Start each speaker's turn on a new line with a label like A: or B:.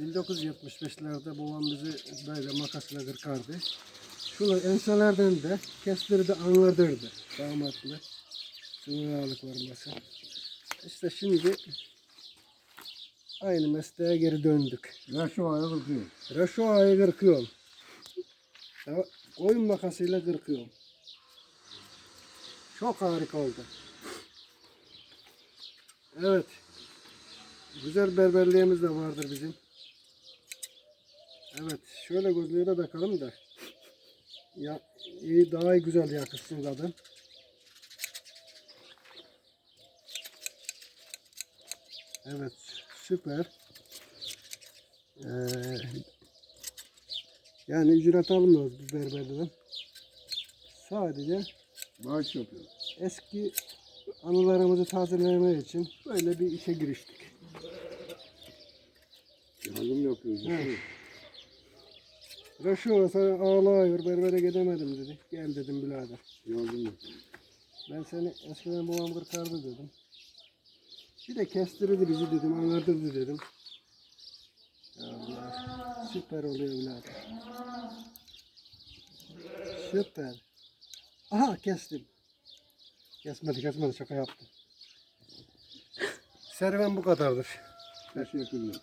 A: 1975'lerde babam bizi böyle makasla kırkardı. Şunu enselerden de kestirdi anladırdı damatlı. Sınırlık varması. İşte şimdi aynı mesleğe geri döndük.
B: Ya şu ayağı kırkıyor.
A: Reşoa'yı kırkıyorum. Koyun makasıyla kırkıyorum. Çok harika oldu. Evet. Güzel berberliğimiz de vardır bizim. Evet. Şöyle gözlüğe de bakalım da. Ya, iyi, daha iyi güzel yakışsın kadın. Evet. Süper. Ee, yani ücret almıyoruz biz berberden. Sadece
B: Bağış yapıyor.
A: eski anılarımızı tazelemek için böyle bir işe giriştik.
B: Yardım yapıyoruz.
A: Evet. Reşo sana ağlıyor berbere gidemedim dedi. Gel dedim birader.
B: Yardım yapıyoruz.
A: Ben seni eskiden babam kırkardı dedim. Bir de kestirirdi bizi dedim, anlatırdı dedim. Ya Allah, süper oluyor birader. Süper. Aha kestim. Kesmedi kesmedi şaka yaptım. Serüven bu kadardır.
B: Teşekkür ederim.